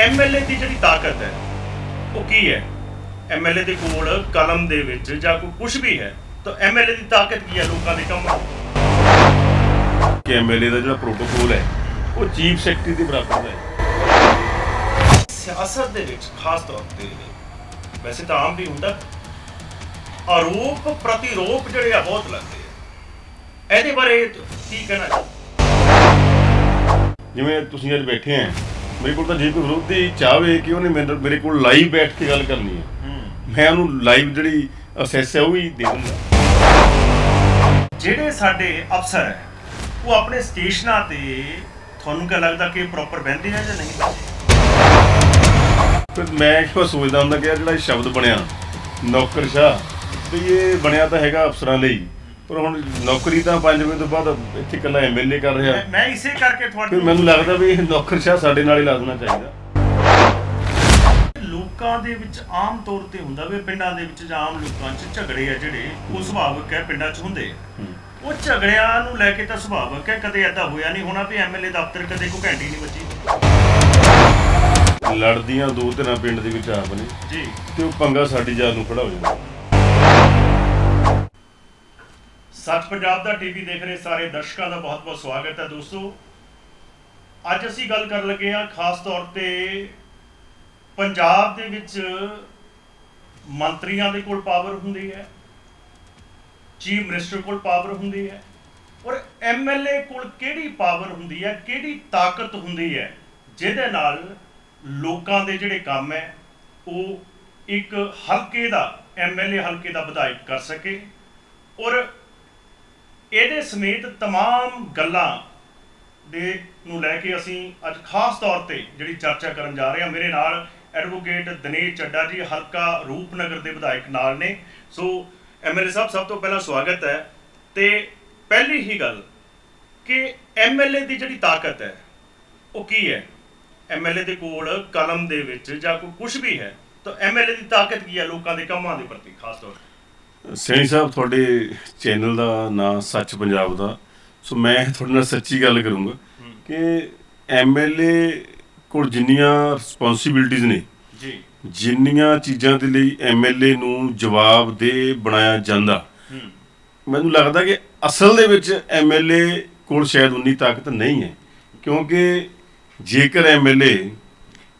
MLA ਦੀ ਜਿਹੜੀ ਤਾਕਤ ਹੈ ਉਹ ਕੀ ਹੈ? ਐਮਐਲਏ ਦੇ ਕੋਲ ਕਲਮ ਦੇ ਵਿੱਚ ਜਾਂ ਕੋਈ ਕੁਝ ਵੀ ਹੈ ਤਾਂ ਐਮਐਲਏ ਦੀ ਤਾਕਤ ਕੀ ਹੈ ਲੋਕਾਂ ਦੇ ਕੰਮ ਕਿ ਐਮਐਲਏ ਦਾ ਜਿਹੜਾ ਪ੍ਰੋਟੋਕੋਲ ਹੈ ਉਹ ਚੀਫ ਸੈਕਟਰੀ ਦੇ ਬਰਾਬਰ ਹੈ। ਸਿਆਸਤ ਦੇ ਵਿੱਚ ਖਾਸ ਤੌਰ ਤੇ ਵੈਸੇ ਤਾਂ ਆਮ ਵੀ ਹੁੰਦਾ ਆਰੋਪ ਪ੍ਰਤੀਰੋਪ ਜਿਹੜੇ ਆ ਬਹੁਤ ਲੱਗਦੇ ਆ। ਇਹਦੇ ਬਾਰੇ ਕੀ ਕਹਿਣਾ ਜਿਵੇਂ ਤੁਸੀਂ ਅੱਜ ਬੈਠੇ ਆ ਮੇਰੇ ਕੋਲ ਤਾਂ ਜੇ ਕੋਈ ਵਿਰੋਧੀ ਚਾਹਵੇ ਕਿ ਉਹਨੇ ਮੇਰੇ ਮੇਰੇ ਕੋਲ ਲਾਈਵ ਬੈਠ ਕੇ ਗੱਲ ਕਰਨੀ ਹੈ। ਮੈਂ ਉਹਨੂੰ ਲਾਈਵ ਜਿਹੜੀ ਅਸੈਸ ਹੈ ਉਹ ਵੀ ਦੇ ਦਿੰਦਾ ਜਿਹੜੇ ਸਾਡੇ ਅਫਸਰ ਹੈ ਉਹ ਆਪਣੇ ਸਟੇਸ਼ਨਾਂ ਤੇ ਤੁਹਾਨੂੰ ਕੀ ਲੱਗਦਾ ਕਿ ਪ੍ਰੋਪਰ ਬਹਿੰਦੇ ਆ ਜਾਂ ਨਹੀਂ ਫਿਰ ਮੈਂ ਕਿਉਂ ਸੋਚਦਾ ਹੁੰਦਾ ਕਿ ਇਹ ਜਿਹੜਾ ਇਹ ਸ਼ਬਦ ਬਣਿਆ ਨੌਕਰਸ਼ਾਹ ਤੇ ਇਹ ਬਣਿਆ ਤਾਂ ਹੈਗਾ ਅਫਸਰਾਂ ਲਈ। ਪਰ ਹੁਣ ਨੌਕਰੀ ਤਾਂ 5 ਵਜੇ ਤੋਂ ਬਾਅਦ ਇੱਥੇ ਇਕੱਲਾ ਐਮਐਲਏ ਕਰ ਰਿਹਾ। ਮੈਂ- ਮੈਂ ਇਸੇ ਕਰਕੇ ਫਿਰ ਤੁਹਾਨੂੰ ਮੈਨੂੰ ਲੱਗਦਾ ਵੀ ਇਹ ਨੌਕਰਸ਼ਾਹ ਸਾਡੇ ਨਾਲ ਹੀ ਲਾਜ਼ਮਣਾ ਚਾਹੀਦਾ। ਲੋਕਾਂ ਦੇ ਵਿੱਚ ਆਮ ਤੌਰ ਤੇ ਹੁੰਦਾ ਵੀ ਪਿੰਡਾਂ ਦੇ ਵਿੱਚ ਜਾਂ ਆਮ ਲੋਕਾਂ 'ਚ ਝਗੜੇ ਆ ਜਿਹੜੇ ਉਹ ਸੁਭਾਵਿਕ ਹੈ ਪਿੰਡਾਂ 'ਚ ਹੁੰਦੇ ਆ। ਉਹ ਝਗੜਿਆਂ ਨੂੰ ਲੈ ਕੇ ਤਾਂ ਸੁਭਾਵਿਕ ਹੈ ਕਦੇ ਐਦਾਂ ਹੋਇਆ ਨਹੀਂ ਹੋਣਾ ਵੀ ਐਮਐਲਏ ਦਫ਼ਤਰ ਕਦੇ ਕੋਈ ਘੰਟੀ ਨਹੀਂ ਵੱਜੀ। ਲੜਦੀਆਂ ਦੋ ਧਿਰਾਂ ਪਿੰਡ ਦੇ ਵਿੱਚ ਆਪ ਨੇ ਜੀ। ਤੇ ਉਹ ਪੰਗਾ ਸਾਡੀ ਜਾਨ ਨੂੰ ਖੜਾ ਹੋ ਜਾਂਦਾ। ਸੱਚ ਪੰਜਾਬ ਦਾ ਟੀਵੀ ਦੇਖ ਰਹੇ ਸਾਰੇ ਦਰਸ਼ਕਾਂ ਦਾ ਬਹੁਤ-ਬਹੁਤ ਸਵਾਗਤ ਹੈ ਦੋਸਤੋ। ਅੱਜ ਅਸੀਂ ਗੱਲ ਕਰਨ ਲੱਗੇ ਹਾਂ ਖਾਸ ਤੌਰ ਤੇ ਪੰਜਾਬ ਦੇ ਵਿੱਚ ਮੰਤਰੀਆਂ ਦੇ ਕੋਲ ਪਾਵਰ ਹੁੰਦੀ ਹੈ, ਚੀਫ ਮਿਨਿਸਟਰ ਕੋਲ ਪਾਵਰ ਹੁੰਦੀ ਹੈ ਔਰ ਐਮਐਲਏ ਕੋਲ ਕਿਹੜੀ ਪਾਵਰ ਹੁੰਦੀ ਹੈ, ਕਿਹੜੀ ਤਾਕਤ ਹੁੰਦੀ ਹੈ, ਜਿਹਦੇ ਨਾਲ ਲੋਕਾਂ ਦੇ ਜਿਹੜੇ ਕੰਮ ਹੈ, ਉਹ ਇੱਕ ਹਲਕੇ ਦਾ ਐਮਐਲਏ ਹਲਕੇ ਦਾ ਵਿਧਾਇਕ ਕਰ ਸਕੇ ਔਰ ਇਹਦੇ ਸਮੇਤ तमाम ਗੱਲਾਂ ਦੇ ਨੂੰ ਲੈ ਕੇ ਅਸੀਂ ਅੱਜ ਖਾਸ ਤੌਰ ਤੇ ਜਿਹੜੀ ਚਰਚਾ ਕਰਨ ਜਾ ਰਹੇ ਹਾਂ ਮੇਰੇ ਨਾਲ ਐਡਵੋਕੇਟ ਦਿਨੇਸ਼ ਚੱਡਾ ਜੀ ਹਲਕਾ ਰੂਪਨਗਰ ਦੇ ਵਿਧਾਇਕ ਨਾਲ ਨੇ ਸੋ ਐਮਐਲਏ ਸਾਹਿਬ ਸਭ ਤੋਂ ਪਹਿਲਾਂ ਸਵਾਗਤ ਹੈ ਤੇ ਪਹਿਲੀ ਹੀ ਗੱਲ ਕਿ ਐਮਐਲਏ ਦੀ ਜਿਹੜੀ ਤਾਕਤ ਹੈ ਉਹ ਕੀ ਹੈ ਐਮਐਲਏ ਦੇ ਕੋਲ ਕਲਮ ਦੇ ਵਿੱਚ ਜਾਂ ਕੋਈ ਕੁਝ ਵੀ ਹੈ ਤਾਂ ਐਮਐਲਏ ਦੀ ਤਾਕਤ ਕੀ ਹੈ ਲੋਕਾਂ ਦੇ ਕੰਮਾਂ ਦੇ ਪ੍ਰਤੀ ਖਾਸ ਤੌਰ ਤੇ ਸੈਣੀ ਸਾਹਿਬ ਤੁਹਾਡੇ ਚੈਨਲ ਦਾ ਨਾਂ ਸੱਚ ਪੰਜਾਬ ਦਾ। ਸੋ ਮੈਂ ਤੁਹਾਡੇ ਨਾਲ ਸੱਚੀ ਗੱਲ ਕਰੂੰਗਾ ਕਿ ਐਮਐਲਏ ਕੋਲ ਜਿੰਨੀਆਂ ਰਿਸਪੌਂਸਿਬਿਲਟੀਆਂ ਨੇ ਜੀ। ਜਿੰਨੀਆਂ ਚੀਜ਼ਾਂ ਦੇ ਲਈ ਐਮਐਲਏ ਨੂੰ ਜਵਾਬ ਦੇ ਬਣਾਇਆ ਜਾਂਦਾ ਮੈਨੂੰ ਲੱਗਦਾ ਕਿ ਅਸਲ ਦੇ ਵਿੱਚ ਐਮਐਲਏ ਕੋਲ ਸ਼ਾਇਦ ਉਨੀ ਤਾਕਤ ਨਹੀਂ ਹੈ। ਕਿਉਂਕਿ ਜੇਕਰ ਐਮਐਲਏ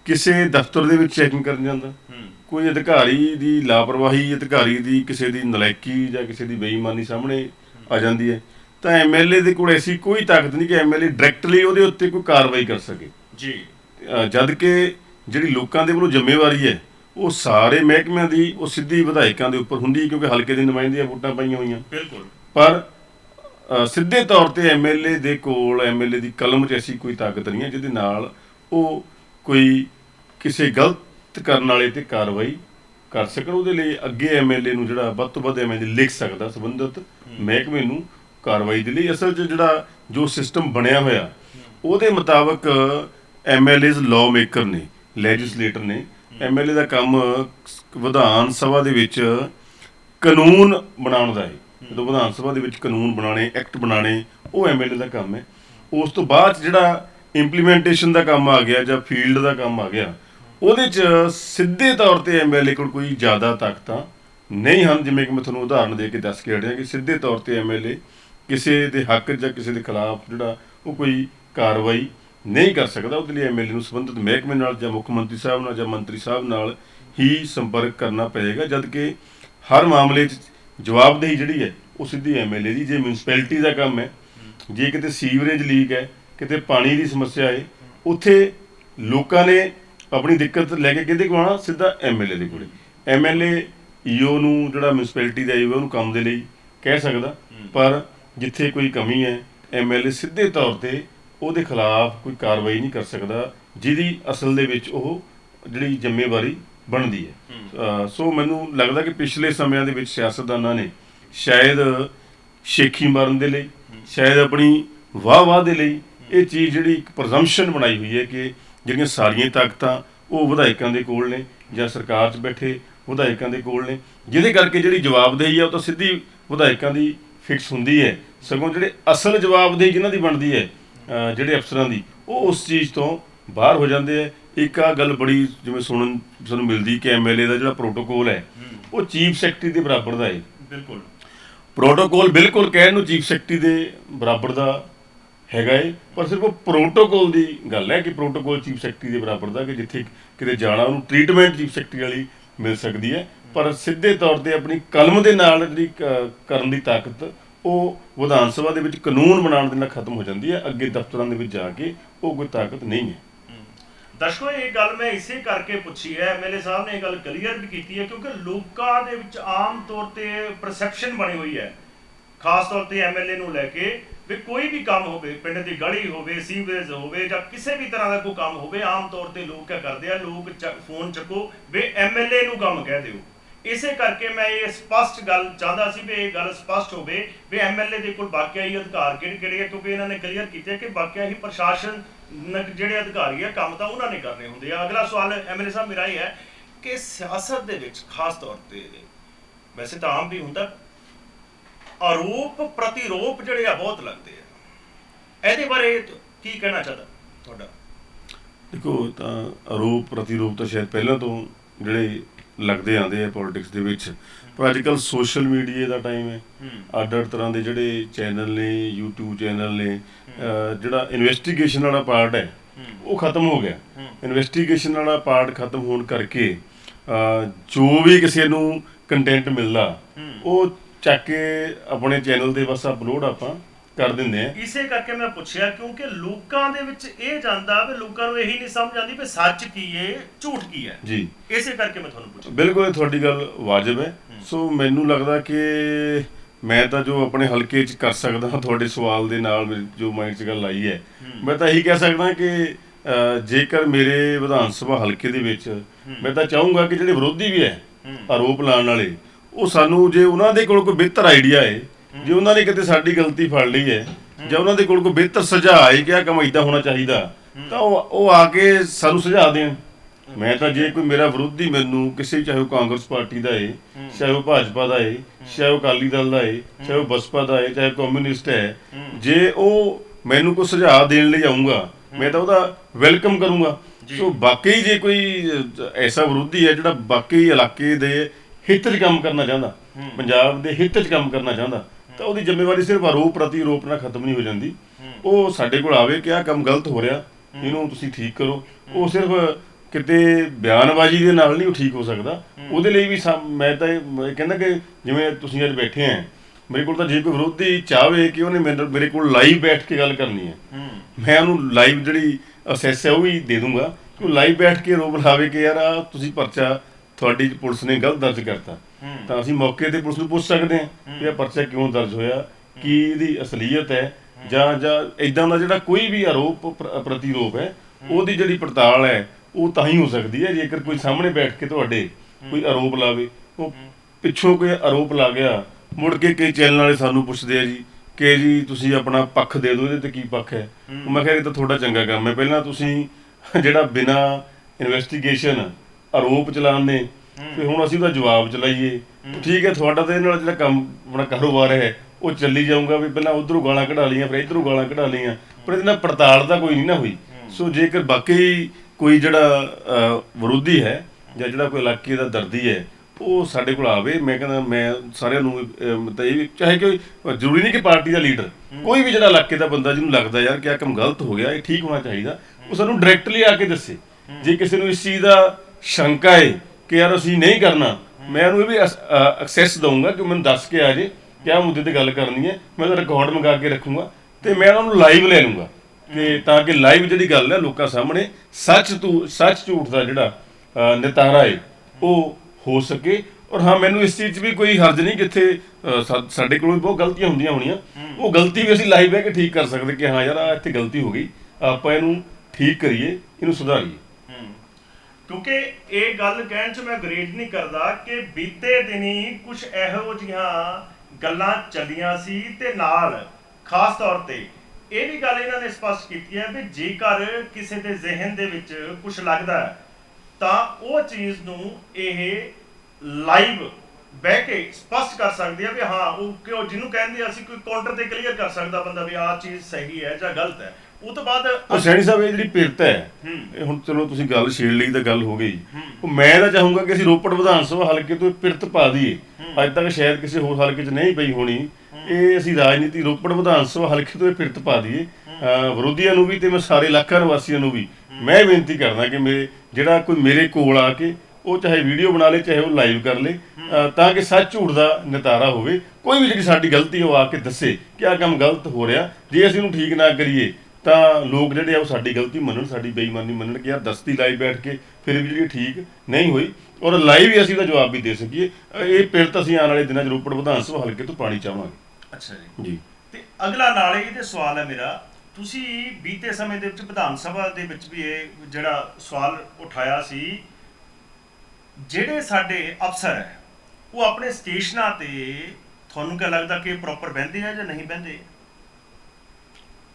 ਕਿਸੇ ਦਫ਼ਤਰ ਦੇ ਵਿੱਚ ਚੈਕਿੰਗ ਕਰਨ ਜਾਂਦਾ ਕੋਈ ਅਧਿਕਾਰੀ ਦੀ ਲਾਪਰਵਾਹੀ ਅਧਿਕਾਰੀ ਦੀ ਕਿਸੇ ਦੀ ਨਲਾਇਕੀ ਜਾਂ ਕਿਸੇ ਦੀ ਬੇਈਮਾਨੀ ਸਾਹਮਣੇ ਆ ਜਾਂਦੀ ਹੈ ਤਾਂ ਐਮਐਲਏ ਦੇ ਕੋਲ ਐਸੀ ਕੋਈ ਤਾਕਤ ਨਹੀਂ ਕਿ ਐਮਐਲਏ ਡਾਇਰੈਕਟਲੀ ਉਹਦੇ ਉੱਤੇ ਕੋਈ ਕਾਰਵਾਈ ਕਰ ਸਕੇ। ਜੀ। ਜਦ ਕਿ ਜਿਹੜੀ ਲੋਕਾਂ ਦੇ ਵੱਲੋਂ ਜ਼ਿੰਮੇਵਾਰੀ ਹੈ ਉਹ ਸਾਰੇ ਮਹਿਕਮਿਆਂ ਦੀ ਉਹ ਸਿੱਧੀ ਵਿਧਾਇਕਾਂ ਦੇ ਉੱਪਰ ਹੁੰਦੀ ਹੈ ਕਿਉਂਕਿ ਹਲਕੇ ਦੇ ਨੁਮਾਇੰਦੀਆਂ ਵੋਟਾਂ ਪਾਈਆਂ ਹੋਈਆਂ। ਬਿਲਕੁਲ। ਪਰ ਸਿੱਧੇ ਤੌਰ ਤੇ ਐਮਐਲਏ ਦੇ ਕੋਲ ਐਮਐਲਏ ਦੀ ਕਲਮ 'ਚ ਐਸੀ ਕੋਈ ਤਾਕਤ ਨਹੀਂ ਹੈ ਜਿਹਦੇ ਨਾਲ ਉਹ ਕੋਈ ਕਿਸੇ ਗਲਤ ਕਰਨ ਵਾਲੇ ਤੇ ਕਾਰਵਾਈ ਕਰ ਸਕਣ ਉਹਦੇ ਲਈ ਅੱਗੇ ਐਮਐਲਏ ਨੂੰ ਜਿਹੜਾ ਵੱਧ ਤੋਂ ਵੱਧ ਐਮਐਲਏ ਲਿਖ ਸਕਦਾ ਸੰਬੰਧਿਤ ਮਹਿਕਮੇ ਨੂੰ ਕਾਰਵਾਈ ਦੇ ਲਈ। ਅਸਲ 'ਚ ਜਿਹੜਾ ਜੋ ਸਿਸਟਮ ਬਣਿਆ ਹੋਇਆ ਉਹਦੇ ਮੁਤਾਬਕ ਐਮਐਲਏਜ਼ ਲਾਅ ਮੇਕਰ ਨੇ ਲੈਜਿਸਲੇਟਰ ਨੇ ਐਮਐਲਏ ਦਾ ਕੰਮ ਵਿਧਾਨ ਸਭਾ ਦੇ ਵਿੱਚ ਕਾਨੂੰਨ ਬਣਾਉਣ ਦਾ ਹੈ। ਜਦੋਂ ਵਿਧਾਨ ਸਭਾ ਦੇ ਵਿੱਚ ਕਾਨੂੰਨ ਬਣਾਣੇ ਐਕਟ ਬਣਾਣੇ ਉਹ ਐਮਐਲਏ ਦਾ ਕੰਮ ਹੈ। ਉਸ ਤੋਂ ਬਾਅਦ ਜਿਹੜਾ ਇੰਪਲੀਮੈਂਟੇਸ਼ਨ ਦਾ ਕੰਮ ਆ ਗਿਆ ਜਾਂ ਫੀਲਡ ਦਾ ਕੰਮ ਆ ਗਿਆ ਉਹਦੇ 'ਚ ਸਿੱਧੇ ਤੌਰ ਤੇ ਐਮਐਲਏ ਕੋਲ ਕੋਈ ਜ਼ਿਆਦਾ ਤਾਕਤਾਂ ਨਹੀਂ ਹਨ, ਜਿਵੇਂ ਕਿ ਮੈਂ ਤੁਹਾਨੂੰ ਉਦਾਹਰਨ ਦੇ ਕੇ ਦੱਸ ਕੇ ਹਟਿਆ ਕਿ ਸਿੱਧੇ ਤੌਰ ਤੇ ਐਮਐਲਏ ਕਿਸੇ ਦੇ ਹੱਕ ਜਾਂ ਕਿਸੇ ਦੇ ਖਿਲਾਫ ਜਿਹੜਾ ਉਹ ਕੋਈ ਕਾਰਵਾਈ ਨਹੀਂ ਕਰ ਸਕਦਾ। ਉਹਦੇ ਲਈ ਐਮਐਲਏ ਨੂੰ ਸੰਬੰਧਿਤ ਮਹਿਕਮੇ ਨਾਲ ਜਾਂ ਮੁੱਖ ਮੰਤਰੀ ਸਾਹਿਬ ਨਾਲ ਜਾਂ ਮੰਤਰੀ ਸਾਹਿਬ ਨਾਲ ਹੀ ਸੰਪਰਕ ਕਰਨਾ ਪਏਗਾ, ਜਦ ਕਿ ਹਰ ਮਾਮਲੇ 'ਚ ਜਵਾਬਦੇਹੀ ਜਿਹੜੀ ਹੈ, ਉਹ ਸਿੱਧੀ ਐਮਐਲਏ ਦੀ। ਜੇ ਮਿਊਨਿਸਪੈਲਿਟੀ ਦਾ ਕੰਮ ਹੈ, ਜੇ ਕਿਤੇ ਸੀਵਰੇਜ ਲੀਕ ਹੈ, ਕਿਤੇ ਪਾਣੀ ਦੀ ਸਮੱਸਿਆ ਹੈ, ਉੱਥੇ ਲੋਕਾਂ ਨੇ ਆਪਣੀ ਦਿੱਕਤ ਲੈ ਕੇ ਕਿਹਦੇ ਕੋਲ ਆਉਣਾ? ਸਿੱਧਾ ਐਮਐਲਏ ਦੇ ਕੋਲੇ। ਐਮਐਲਏ ਈਓ ਨੂੰ ਜਿਹੜਾ ਮਿਊਨਿਸਪੈਲਿਟੀ ਦਾ ਈਓ ਉਹਨੂੰ ਕੰਮ ਦੇ ਲਈ ਕਹਿ ਸਕਦਾ ਪਰ ਜਿੱਥੇ ਕੋਈ ਕਮੀ ਹੈ ਐਮਐਲਏ ਸਿੱਧੇ ਤੌਰ ਤੇ ਉਹਦੇ ਖਿਲਾਫ ਕੋਈ ਕਾਰਵਾਈ ਨਹੀਂ ਕਰ ਸਕਦਾ ਜਿਹਦੀ ਅਸਲ ਦੇ ਵਿੱਚ ਉਹ ਜਿਹੜੀ ਜ਼ਿੰਮੇਵਾਰੀ ਬਣਦੀ ਹੈ। ਸੋ ਮੈਨੂੰ ਲੱਗਦਾ ਕਿ ਪਿਛਲੇ ਸਮਿਆਂ ਦੇ ਵਿੱਚ ਸਿਆਸਤਦਾਨਾਂ ਨੇ ਸ਼ਾਇਦ ਸ਼ੇਖੀ ਮਾਰਨ ਦੇ ਲਈ ਸ਼ਾਇਦ ਆਪਣੀ ਵਾਹ ਵਾਹ ਦੇ ਲਈ ਇਹ ਚੀਜ਼ ਜਿਹੜੀ ਇੱਕ ਪ੍ਰਜ਼ੰਪਸ਼ਨ ਬਣਾਈ ਹੋਈ ਹੈ ਕਿ ਜਿਹੜੀਆਂ ਸਾਰੀਆਂ ਤਾਕਤਾਂ ਉਹ ਵਿਧਾਇਕਾਂ ਦੇ ਕੋਲ ਨੇ ਜਾਂ ਸਰਕਾਰ 'ਚ ਬੈਠੇ ਵਿਧਾਇਕਾਂ ਦੇ ਕੋਲ ਨੇ ਜਿਹਦੇ ਕਰਕੇ ਜਿਹੜੀ ਜਵਾਬਦੇਹੀ ਹੈ ਉਹ ਤਾਂ ਸਿੱਧੀ ਵਿਧਾਇਕਾਂ ਦੀ ਫਿਕਸ ਹੁੰਦੀ ਹੈ। ਸਗੋਂ ਜਿਹੜੇ ਅਸਲ ਜਵਾਬਦੇਹੀ ਜਿਨ੍ਹਾਂ ਦੀ ਬਣਦੀ ਹੈ ਜਿਹੜੇ ਅਫਸਰਾਂ ਦੀ ਉਹ ਉਸ ਚੀਜ਼ ਤੋਂ ਬਾਹਰ ਹੋ ਜਾਂਦੇ ਆ। ਇੱਕ ਆ ਗੱਲ ਬੜੀ ਜਿਵੇਂ ਸੁਣਨ ਸਾਨੂੰ ਮਿਲਦੀ ਕਿ ਐਮਐਲਏ ਦਾ ਜਿਹੜਾ ਪ੍ਰੋਟੋਕੋਲ ਹੈ ਉਹ ਚੀਫ ਸੈਕਟਰੀ ਦੇ ਬਰਾਬਰ ਦਾ ਹੈ। ਬਿਲਕੁਲ। ਪ੍ਰੋਟੋਕੋਲ ਬਿਲਕੁਲ ਕਹਿਣ ਨੂੰ ਚੀਫ ਸੈਕਟਰੀ ਦੇ ਬਰਾਬਰ ਦਾ ਹੈਗਾ ਏ। ਪਰ ਸਿਰਫ ਉਹ ਪ੍ਰੋਟੋਕੋਲ ਦੀ ਗੱਲ ਹੈ ਕਿ ਪ੍ਰੋਟੋਕੋਲ ਚੀਫ ਸੈਕਟਰੀ ਦੇ ਬਰਾਬਰ ਦਾ ਕਿ ਜਿੱਥੇ ਕਿਤੇ ਜਾਣਾ, ਉਹਨੂੰ ਟ੍ਰੀਟਮੈਂਟ ਚੀਫ ਸੈਕਟਰੀ ਵਾਲੀ ਮਿਲ ਸਕਦੀ ਹੈ। ਪਰ ਸਿੱਧੇ ਤੌਰ ਤੇ ਆਪਣੀ ਕਲਮ ਦੇ ਨਾਲ ਜਿਹੜੀ ਕਰਨ ਦੀ ਤਾਕਤ, ਉਹ ਵਿਧਾਨ ਸਭਾ ਦੇ ਵਿੱਚ ਕਾਨੂੰਨ ਬਣਾਉਣ ਦੇ ਨਾਲ ਖਤਮ ਹੋ ਜਾਂਦੀ ਹੈ। ਅੱਗੇ ਦਫ਼ਤਰਾਂ ਦੇ ਵਿੱਚ ਜਾ ਕੇ ਉਹ ਕੋਈ ਤਾਕਤ ਨਹੀਂ ਹੈ। ਦਰਸ਼ਕੋ, ਇਹ ਗੱਲ ਮੈਂ ਇਸੇ ਕਰਕੇ ਪੁੱਛੀ ਹੈ ਐਮਐਲਏ ਸਾਹਿਬ ਨੇ ਇਹ ਗੱਲ ਕਲੀਅਰ ਵੀ ਕੀਤੀ ਹੈ ਕਿਉਂਕਿ ਲੋਕਾਂ ਦੇ ਵਿੱਚ ਆਮ ਤੌਰ ਤੇ ਪਰਸੈਪਸ਼ਨ ਬਣੀ ਹੋਈ ਹੈ। ਖਾਸ ਤੌਰ ਤੇ ਐਮਐਲਏ ਨੂੰ ਲੈ ਕੇ ਵੀ ਕੋਈ ਵੀ ਕੰਮ ਹੋਵੇ, ਪਿੰਡ ਦੀ ਗਲੀ ਹੋਵੇ, ਸੀਵਰੇਜ ਹੋਵੇ ਜਾਂ ਕਿਸੇ ਵੀ ਤਰ੍ਹਾਂ ਦਾ ਕੋਈ ਕੰਮ ਹੋਵੇ, ਆਮ ਤੌਰ ਤੇ ਲੋਕ ਕੀ ਕਰਦੇ ਆ? ਲੋਕ ਫੋਨ ਚੱਕੋ, ਵੀ ਐਮਐਲਏ ਨੂੰ ਕੰਮ ਕਹਿ ਦਿਓ। ਇਸੇ ਕਰਕੇ ਮੈਂ ਇਹ ਸਪਸ਼ਟ ਗੱਲ ਚਾਹੁੰਦਾ ਸੀ ਵੀ ਇਹ ਗੱਲ ਸਪਸ਼ਟ ਹੋਵੇ ਵੀ ਐਮਐਲਏ ਦੇ ਕੋਲ ਵਾਕਿਆਈ ਅਧਿਕਾਰ ਕਿਹੜੇ ਕਿਹੜੇ ਆ? ਕਿਉਂਕਿ ਇਹਨਾਂ ਨੇ ਕਲੀਅਰ ਕੀਤਾ ਕਿ ਵਾਕਿਆ ਹੀ ਪ੍ਰਸ਼ਾਸਨ ਜਿਹੜੇ ਅਧਿਕਾਰੀ ਆ, ਕੰਮ ਤਾਂ ਉਹਨਾਂ ਨੇ ਕਰਨੇ ਹੁੰਦੇ ਆ। ਅਗਲਾ ਸਵਾਲ ਐਮਐਲਏ ਸਾਹਿਬ ਮੇਰਾ ਇਹ ਹੈ ਕਿ ਸਿਆਸਤ ਦੇ ਵਿੱਚ ਖਾਸ ਤੌਰ ਤੇ ਵੈਸੇ ਤਾਂ ਆਮ ਵੀ ਹੁੰਦਾ ਆਰੋਪ ਪ੍ਰਤੀਰੋਪ ਜਿਹੜੇ ਆ ਬਹੁਤ ਲੱਗਦੇ ਆ। ਇਹਦੇ ਬਾਰੇ ਕੀ ਕਹਿਣਾ ਚਾਹਦਾ ਤੁਹਾਡਾ? ਦੇਖੋ ਤਾਂ ਆਰੋਪ ਪ੍ਰਤੀਰੋਪ ਤਾਂ ਸ਼ਾਇਦ ਪਹਿਲਾਂ ਤੋਂ ਜਿਹੜੇ ਲੱਗਦੇ ਆਂਦੇ ਆ ਪੋਲਿਟਿਕਸ ਦੇ ਵਿੱਚ। ਪਰ ਅੱਜ ਕੱਲ ਸੋਸ਼ਲ ਮੀਡੀਆ ਦਾ ਟਾਈਮ ਹੈ। ਹੂੰ। ਅੱਡ ਅੱਡ ਤਰ੍ਹਾਂ ਦੇ ਜਿਹੜੇ ਚੈਨਲ ਨੇ YouTube ਚੈਨਲ ਨੇ ਜਿਹੜਾ ਇਨਵੈਸਟੀਗੇਸ਼ਨ ਵਾਲਾ ਪਾਰਟ ਹੈ ਉਹ ਖਤਮ ਹੋ ਗਿਆ। ਇਨਵੈਸਟੀਗੇਸ਼ਨ ਵਾਲਾ ਪਾਰਟ ਖਤਮ ਹੋਣ ਕਰਕੇ ਜੋ ਵੀ ਕਿਸੇ ਨੂੰ ਕੰਟੈਂਟ ਮਿਲਦਾ। ਉਹ ਚੱਕ ਕੇ ਆਪਣੇ ਚੈਨਲ ਤੇ ਬਸ ਅਪਲੋਡ ਆਪਾਂ ਕਰ ਦਿੰਦੇ ਆ। ਇਸੇ ਕਰਕੇ ਮੈਂ ਪੁੱਛਿਆ ਕਿਉਂਕਿ ਲੋਕਾਂ ਦੇ ਵਿੱਚ ਇਹ ਜਾਂਦਾ ਵੀ ਲੋਕਾਂ ਨੂੰ ਇਹੀ ਨਹੀਂ ਸਮਝ ਆਉਂਦੀ ਵੀ ਸੱਚ ਕੀ ਹੈ ਝੂਠ ਕੀ ਹੈ ਜੀ। ਇਸੇ ਕਰਕੇ ਮੈਂ ਤੁਹਾਨੂੰ ਪੁੱਛਿਆ। ਬਿਲਕੁਲ ਤੁਹਾਡੀ ਗੱਲ ਵਾਜਬ ਹੈ। ਸੋ ਮੈਨੂੰ ਲੱਗਦਾ ਕਿ ਮੈਂ ਤਾਂ ਜੋ ਆਪਣੇ ਹਲਕੇ 'ਚ ਕਰ ਸਕਦਾ ਹਾਂ ਤੁਹਾਡੇ ਸਵਾਲ ਦੇ ਨਾਲ ਜੋ ਮਾਈਂਡ 'ਚ ਗੱਲ ਆਈ ਹੈ ਮੈਂ ਤਾਂ ਇਹੀ ਕਹਿ ਸਕਦਾ ਕਿ ਜੇਕਰ ਮੇਰੇ ਵਿਧਾਨ ਸਭਾ ਹਲਕੇ ਦੇ ਵਿੱਚ ਮੈਂ ਤਾਂ ਚਾਹੂੰਗਾ ਕਿ ਜਿਹੜੇ ਵਿਰੋਧੀ ਵੀ ਹੈ। ਆਰੋਪ ਲਾਉਣ ਵਾਲੇ ਉਹ ਸਾਨੂੰ ਜੇ ਉਹਨਾਂ ਦੇ ਕੋਲ ਕੋਈ ਬਿਹਤਰ ਆਈਡੀਆ ਹੈ। ਜੇ ਉਹਨਾਂ ਨੇ ਕਿਤੇ ਸਾਡੀ ਗਲਤੀ ਫੜ ਲਈ ਹੈ। ਜਾਂ ਉਹਨਾਂ ਦੇ ਕੋਲ ਕੋਈ ਬਿਹਤਰ ਸੁਝਾਅ ਹੈ ਕਿ ਆ ਕੰਮ ਏਦਾਂ ਹੋਣਾ ਚਾਹੀਦਾ ਤਾਂ ਉਹ ਉਹ ਆ ਕੇ ਸਾਨੂੰ ਸੁਝਾਅ ਦੇਣ। ਮੈਂ ਤਾਂ ਜੇ ਕੋਈ ਮੇਰਾ ਵਿਰੋਧੀ ਮੈਨੂੰ ਕਿਸੇ ਚਾਹੇ ਉਹ ਕਾਂਗਰਸ ਪਾਰਟੀ ਦਾ ਏ ਚਾਹੇ ਉਹ ਭਾਜਪਾ ਦਾ ਏ ਚਾਹੇ ਉਹ ਅਕਾਲੀ ਦਲ ਦਾ ਏ ਚਾਹੇ ਉਹ ਬਸਪਾ ਦਾ ਏ ਚਾਹੇ ਕਮਿਊਨਿਸਟ ਹੈ ਜੇ ਉਹ ਮੈਨੂੰ ਕੋਈ ਸੁਝਾਅ ਦੇਣ ਲਈ ਆਉਂਗਾ ਮੈਂ ਤਾਂ ਉਹਦਾ ਵੈਲਕਮ ਕਰੂੰਗਾ। ਸੋ ਬਾਕੀ ਜੇ ਕੋਈ ਐਸਾ ਵਿਰੋਧੀ ਹੈ ਜਿਹੜਾ ਬਾਕੀ ਇਲਾਕੇ ਦੇ ਹਿੱਤ 'ਚ ਕੰਮ ਕਰਨਾ ਚਾਹੁੰਦਾ। ਪੰਜਾਬ ਦੇ ਹਿੱਤ 'ਚ ਕੰਮ ਕਰਨਾ ਚਾਹੁੰਦਾ। ਤਾਂ ਉਹਦੀ ਜ਼ਿੰਮੇਵਾਰੀ ਸਿਰਫ ਆਰੋਪ ਪ੍ਰਤੀਰੋਪ ਨਾਲ ਖਤਮ ਨਹੀਂ ਹੋ ਜਾਂਦੀ। ਉਹ ਸਾਡੇ ਕੋਲ ਆਵੇ ਕਿ ਆਹ ਕੰਮ ਗਲਤ ਹੋ ਰਿਹਾ। ਇਹਨੂੰ ਤੁਸੀਂ ਠੀਕ ਕਰੋ। ਉਹ ਸਿਰਫ ਕਿਤੇ ਬਿਆਨਬਾਜ਼ੀ ਦੇ ਨਾਲ ਨਹੀਂ ਉਹ ਠੀਕ ਹੋ ਸਕਦਾ। ਉਹਦੇ ਲਈ ਵੀ ਮੈਂ ਤਾਂ ਕਹਿੰਦਾ ਕਿ ਜਿਵੇਂ ਤੁਸੀਂ ਅੱਜ ਬੈਠੇ ਆ ਮੇਰੇ ਕੋਲ ਤਾਂ ਜੇ ਕੋਈ ਵਿਰੋਧੀ ਚਾਹਵੇ ਕਿ ਉਹਨੇ ਮੇਰੇ ਕੋਲ ਲਾਈਵ ਬੈਠ ਕੇ ਗੱਲ ਕਰਨੀ ਹੈ। ਹੂੰ। ਮੈਂ ਉਹਨੂੰ ਲਾਈਵ ਜਿਹੜੀ ਅਸੈਸ ਹੈ ਉਹ ਵੀ ਦੇ ਦੂੰਗਾ। ਕਿ ਉਹ ਲਾਈਵ ਬੈਠ ਕੇ ਰੋਬ ਲਾਵੇ ਕਿ ਯਾਰ ਆ ਤੁਸੀਂ ਪਰਚਾ ਤੁਹਾਡੀ ਪੁਲਿਸ ਨੇ ਗਲਤ ਦਰਜ ਕਰਤਾ। ਤਾਂ ਅਸੀਂ ਮੌਕੇ ਤੇ ਪੁਲਿਸ ਨੂੰ ਪੁੱਛ ਸਕਦੇ ਹਾਂ ਕਿ ਇਹ ਪਰਚਾ ਕਿਉਂ ਦਰਜ ਹੋਇਆ ਕੀ ਇਹਦੀ ਅਸਲੀਅਤ ਹੈ ਜਾਂ ਜਾਂ ਇਦਾਂ ਦਾ ਜਿਹੜਾ ਕੋਈ ਵੀ ਆਰੋਪ ਪ੍ਰ- ਪ੍ਰਤੀਰੋਪ ਹੈ ਉਹਦੀ ਜਿਹੜੀ ਪੜਤਾਲ ਹੈ ਉਹ ਤਾਂ ਹੀ ਹੋ ਸਕਦੀ ਹੈ ਜੇਕਰ ਕੋਈ ਸਾਹਮਣੇ ਬੈਠ ਕੇ ਤੁਹਾਡੇ ਕੋਈ ਆਰੋਪ ਲਾਵੇ। ਉਹ ਪਿੱਛੋਂ ਕੋਈ ਆਰੋਪ ਲਾ ਗਿਆ ਮੁੜ ਕੇ ਕਈ ਚੈਨਲ ਵਾਲੇ ਸਾਨੂੰ ਪੁੱਛਦੇ ਆ ਜੀ ਕਿ ਜੀ ਤੁਸੀਂ ਆਪਣਾ ਪੱਖ ਦੇ ਦਿਓ ਇਹਦੇ ਤੇ ਕੀ ਪੱਖ ਹੈ? ਮੈਂ ਕਿਹਾ ਇਹ ਤਾਂ ਤੁਹਾਡਾ ਚੰਗਾ ਕੰਮ ਹੈ। ਪਹਿਲਾਂ ਤੁਸੀਂ ਜਿਹੜਾ ਬਿਨਾ ਇਨਵੈਸਟੀਗੇਸ਼ਨ ਆਰੋਪ ਚਲਾਉਣ ਨੇ ਤੇ ਹੁਣ ਅਸੀਂ ਉਹਦਾ ਜਵਾਬ ਚਲਾਈਏ। ਠੀਕ ਹੈ ਤੁਹਾਡਾ ਤੇ ਨਾਲ ਜਿਹੜਾ ਕੰਮ ਆਪਣਾ ਕਾਰੋਬਾਰ ਹੈ ਉਹ ਚੱਲੀ ਜਾਊਗਾ ਵੀ ਪਹਿਲਾਂ ਉਧਰੋਂ ਗਾਲਾਂ ਕਢਾ ਲਈਆਂ ਫਿਰ ਇਧਰੋਂ ਗਾਲਾਂ ਕਢਾ ਲਈਆਂ। ਪਰ ਇਹਦੇ ਨਾਲ ਪੜਤਾਲ ਤਾਂ ਕੋਈ ਨਹੀਂ ਨਾ ਹੋਈ। ਸੋ ਜੇਕਰ ਬਾਕੀ ਕੋਈ ਜਿਹੜਾ ਵਿਰੋਧੀ ਹੈ ਜਾਂ ਜਿਹੜਾ ਕੋਈ ਇਲਾਕੇ ਦਾ ਦਰਦੀ ਹੈ ਉਹ ਸਾਡੇ ਕੋਲ ਆਵੇ ਮੈਂ ਕਹਿੰਦਾ ਮੈਂ ਸਾਰਿਆਂ ਨੂੰ ਤਾਂ ਇਹ ਵੀ ਚਾਹੇ ਕਿ ਜ਼ਰੂਰੀ ਨਹੀਂ ਕਿ ਪਾਰਟੀ ਦਾ ਲੀਡਰ ਕੋਈ ਵੀ ਜਿਹੜਾ ਇਲਾਕੇ ਦਾ ਬੰਦਾ ਜਿਹਨੂੰ ਲੱਗਦਾ ਯਾਰ ਕਿ ਆ ਕੰਮ ਗਲਤ ਹੋ ਗਿਆ ਇਹ ਠੀਕ ਹੋਣਾ ਚਾਹੀਦਾ ਉਹ ਸਾਨੂੰ ਡਾਇਰੈਕਟਲੀ ਆ ਕੇ ਦੱਸੇ। ਜੇ ਕਿਸੇ ਨੂੰ ਇਸ ਚੀਜ਼ ਦਾ ਸ਼ੰਕਾ ਹੈ ਕਿ ਯਾਰ ਅਸੀਂ ਨਹੀਂ ਕਰਨਾ। ਮੈਂ ਉਹਨੂੰ ਇਹ ਵੀ ਐਕਸੈਸ ਦਊਂਗਾ ਕਿ ਮੈਨੂੰ ਦੱਸ ਕੇ ਆ ਜੇ ਕਿ ਆਹ ਮੁੱਦੇ ਤੇ ਗੱਲ ਕਰਨੀ ਹੈ। ਮੈਂ ਉਹਦਾ ਰਿਕਾਰਡ ਮੰਗਾ ਕੇ ਰੱਖੂੰਗਾ ਤੇ ਮੈਂ ਉਹਨਾਂ ਨੂੰ ਲਾਈਵ ਲੈ ਲੂੰਗਾ। ਕਿ ਤਾਂ ਕਿ ਲਾਈਵ ਜਿਹੜੀ ਗੱਲ ਹੈ ਲੋਕਾਂ ਸਾਹਮਣੇ ਸੱਚ ਤੂੰ ਸੱਚ ਝੂਠ ਦਾ ਜਿਹੜਾ ਨਿਤਾਰਾ ਹੈ ਉਹ ਹੋ ਸਕੇ। ਔਰ ਹਾਂ ਮੈਨੂੰ ਇਸ ਚੀਜ਼ 'ਚ ਵੀ ਕੋਈ ਹਰਜ ਨਹੀਂ ਸਾ- ਸਾਡੇ ਕੋਲ ਵੀ ਬਹੁਤ ਗਲਤੀਆਂ ਹੁੰਦੀਆਂ ਹੋਣੀਆਂ। ਉਹ ਗਲਤੀ ਵੀ ਅਸੀਂ ਲਾਈਵ ਬਹਿ ਕੇ ਠੀਕ ਕਰ ਸਕਦੇ ਕਿ ਹਾਂ ਯਾਰ ਆ ਇੱਥੇ ਗਲਤੀ ਹੋ ਗਈ। ਆਪਾਂ ਇਹਨੂੰ ਠੀਕ ਕਰੀਏ ਇਹਨੂੰ ਸੁਧਾਰੀਏ। ਹੂੰ। ਕਿਉਂਕਿ ਇਹ ਗੱਲ ਕਹਿਣ ਚ ਮੈਂ ਗਰੇਡ ਨਹੀਂ ਕਰਦਾ ਕਿ ਬੀਤੇ ਦਿਨੀ ਕੁਝ ਇਹੋ ਜਿਹੀਆਂ ਗੱਲਾਂ ਚੱਲੀਆਂ ਸੀ ਤੇ ਨਾਲ ਖਾਸ ਤੌਰ ਤੇ ਇਹ ਵੀ ਗੱਲ ਇਹਨਾਂ ਨੇ ਸਪਸ਼ਟ ਕੀਤੀ ਹੈ ਵੀ ਜੇਕਰ ਕਿਸੇ ਦੇ ਜ਼ਿਹਨ ਦੇ ਵਿੱਚ ਕੁਝ ਲੱਗਦਾ ਤਾਂ ਉਹ ਚੀਜ਼ ਨੂੰ ਇਹ ਲਾਈਵ ਬਹਿ ਕੇ ਸਪਸ਼ਟ ਕਰ ਸਕਦੇ ਆ ਵੀ ਹਾਂ, ਉਹ ਕਿਉਂ ਜਿਹਨੂੰ ਕਹਿੰਦੇ ਅਸੀਂ ਕੋਈ ਕਾਊਂਟਰ ਤੇ ਕਲੀਅਰ ਕਰ ਸਕਦਾ ਬੰਦਾ ਵੀ ਆਹ ਚੀਜ਼ ਸਹੀ ਹੈ ਜਾਂ ਗਲਤ ਹੈ। ਉਹ ਤੋਂ ਬਾਅਦ ਉਹ ਸੈਣੀ ਸਾਹਿਬ ਇਹ ਜਿਹੜੀ ਪਿਰਤ ਹੈ ਇਹ ਹੁਣ ਚਲੋ ਤੁਸੀਂ ਗੱਲ ਛੇੜ ਲਈ ਤਾਂ ਗੱਲ ਹੋ ਗਈ। ਉਹ ਮੈਂ ਤਾਂ ਚਾਹੂੰਗਾ ਕਿ ਅਸੀਂ ਰੋਪੜ ਵਿਧਾਨ ਸਭਾ ਹਲਕੇ ਤੋਂ ਇਹ ਪਿਰਤ ਪਾ ਦਈਏ। ਅੱਜ ਤੱਕ ਸ਼ਾਇਦ ਕਿਸੇ ਹੋਰ ਹਲਕੇ 'ਚ ਨਹੀਂ ਪਈ ਹੋਣੀ। ਇਹ ਅਸੀਂ ਰਾਜਨੀਤੀ ਰੋਪੜ ਵਿਧਾਨ ਸਭਾ ਹਲਕੇ ਤੋਂ ਇਹ ਪਿਰਤ ਪਾ ਦਈਏ। ਵਿਰੋਧੀਆਂ ਨੂੰ ਵੀ ਤੇ ਮੈਂ ਸਾਰੇ ਇਲਾਕਾ ਨਿਵਾਸੀਆਂ ਨੂੰ ਵੀ ਮੈਂ ਬੇਨਤੀ ਕਰਦਾ ਕਿ ਮੇਰੇ ਜਿਹੜਾ ਕੋਈ ਮੇਰੇ ਕੋਲ ਆ ਕੇ ਉਹ ਚਾਹੇ ਵੀਡੀਓ ਬਣਾ ਲੇ ਚਾਹੇ ਉਹ ਲਾਈਵ ਕਰ ਲੇ ਤਾਂ ਕਿ ਸੱਚ ਝੂਠ ਦਾ ਨਿਤਾਰਾ ਹੋਵੇ। ਕੋਈ ਵੀ ਜਿਹੜੀ ਸਾਡੀ ਗਲਤੀ ਹੈ ਉਹ ਆ ਕੇ ਦੱਸੇ ਕਿ ਆਹ ਕੰਮ ਗਲਤ ਹੋ ਰਿਹਾ। ਜੇ ਅਸੀਂ ਉਹਨੂੰ ਠੀਕ ਨਾ ਕਰੀਏ ਤਾਂ ਲੋਕ ਜਿਹੜੇ ਆ ਉਹ ਸਾਡੀ ਗਲਤੀ ਮੰਨਣ ਸਾਡੀ ਬੇਈਮਾਨੀ ਮੰਨਣ ਕਿ ਯਾਰ ਦਸਤੀ ਲਾਈਵ ਬੈਠ ਕੇ ਫਿਰ ਵੀ ਜਿਹੜੀ ਠੀਕ ਨਹੀਂ ਹੋਈ ਔਰ ਲਾਈਵ ਹੀ ਅਸੀਂ ਉਹਦਾ ਜਵਾਬ ਵੀ ਦੇ ਸਕੀਏ। ਇਹ ਪਿਰਤ ਅਸੀਂ ਆਉਣ ਵਾਲੇ ਦਿਨਾਂ 'ਚ ਰੋਪੜ ਵਿਧਾਨ ਸਭਾ ਹਲਕੇ ਤੋਂ ਪਾਣੀ ਚਾਹਾਂਗੇ ਅੱਛਾ ਜੀ। ਜੀ। ਤੇ ਅਗਲਾ ਨਾਲ ਇਹਦੇ ਸਵਾਲ ਹੈ ਮੇਰਾ ਤੁਸੀਂ ਬੀਤੇ ਸਮੇਂ ਦੇ ਵਿੱਚ ਵਿਧਾਨ ਸਭਾ ਦੇ ਵਿੱਚ ਵੀ ਇਹ ਜਿਹੜਾ ਸਵਾਲ ਉਠਾਇਆ ਸੀ ਜਿਹੜੇ ਸਾਡੇ ਅਫਸਰ ਹੈ ਉਹ ਆਪਣੇ ਸਟੇਸ਼ਨਾਂ ਤੇ ਤੁਹਾਨੂੰ ਕੀ ਲੱਗਦਾ ਕਿ ਪ੍ਰੋਪਰ ਬਹਿੰਦੇ ਆ ਜਾਂ ਨਹੀਂ ਬਹਿੰਦੇ?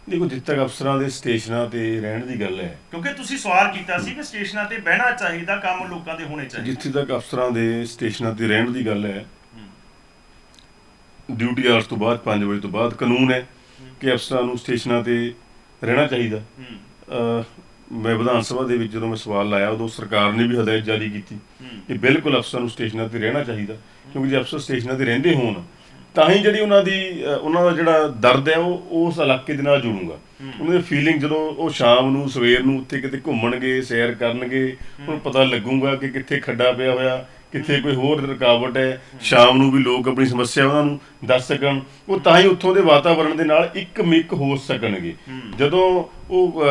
ਦੇਖੋ ਜਿੱਥੇ ਤੱਕ ਅਫਸਰਾਂ ਦੇ ਸਟੇਸ਼ਨਾਂ ਤੇ ਰਹਿਣ ਦੀ ਗੱਲ ਹੈ ਕਿਉਂਕਿ ਤੁਸੀਂ ਸਵਾਲ ਕੀਤਾ ਸੀ ਕਿ ਸਟੇਸ਼ਨਾਂ ਤੇ ਬਹਿਣਾ ਚਾਹੀਦਾ ਕੰਮ ਲੋਕਾਂ ਦੇ ਹੋਣੇ ਚਾਹੀਦੇ ਜਿੱਥੇ ਤੱਕ ਅਫਸਰਾਂ ਦੇ ਸਟੇਸ਼ਨਾਂ ਤੇ ਰਹਿਣ ਦੀ ਗੱਲ ਹੈ। ਡਿਊਟੀ ਆਵਰਸ ਤੋਂ ਬਾਅਦ 5 ਵਜੇ ਤੋਂ ਬਾਅਦ ਕਾਨੂੰਨ ਹੈ ਕਿ ਅਫਸਰਾਂ ਨੂੰ ਸਟੇਸ਼ਨਾਂ ਤੇ ਰਹਿਣਾ ਚਾਹੀਦਾ ਮੈਂ ਵਿਧਾਨ ਸਭਾ ਦੇ ਵਿੱਚ ਜਦੋਂ ਮੈਂ ਸਵਾਲ ਲਾਇਆ ਉਦੋਂ ਸਰਕਾਰ ਨੇ ਵੀ ਹਦਾਇਤ ਜਾਰੀ ਕੀਤੀ ਕਿ ਬਿਲਕੁਲ ਅਫਸਰਾਂ ਨੂੰ ਸਟੇਸ਼ਨਾਂ ਤੇ ਰਹਿਣਾ ਚਾਹੀਦਾ ਕਿਉਂਕਿ ਜੇ ਅਫਸਰ ਸਟੇਸ਼ਨਾਂ ਤੇ ਰਹਿੰਦੇ ਹੋਣ ਤਾਂ ਹੀ ਜਿਹੜੀ ਉਹਨਾਂ ਦੀ ਉਹਨਾਂ ਦਾ ਜਿਹੜਾ ਦਰਦ ਹੈ ਉਹ ਉਸ ਇਲਾਕੇ ਦੇ ਨਾਲ ਜੁੜੂਗਾ। ਉਹਨਾਂ ਦੀ ਫੀਲਿੰਗ ਜਦੋਂ ਉਹ ਸ਼ਾਮ ਨੂੰ ਸਵੇਰ ਨੂੰ ਉੱਥੇ ਕਿਤੇ ਘੁੰਮਣਗੇ ਸੈਰ ਕਰਨਗੇ ਉਹਨਾਂ ਪਤਾ ਲੱਗੂਗਾ ਕਿ ਕਿੱਥੇ ਖੱਡਾ ਪਿਆ ਹੋਇਆ ਕਿੱਥੇ ਕੋਈ ਹੋਰ ਰੁਕਾਵਟ ਹੈ ਸ਼ਾਮ ਨੂੰ ਵੀ ਲੋਕ ਆਪਣੀ ਸਮੱਸਿਆ ਉਹਨਾਂ ਨੂੰ ਦੱਸ ਸਕਣ। ਉਹ ਤਾਂ ਹੀ ਉੱਥੋਂ ਦੇ ਵਾਤਾਵਰਣ ਦੇ ਨਾਲ ਇੱਕ ਮਿਕ ਹੋ ਸਕਣਗੇ। ਜਦੋਂ ਉਹ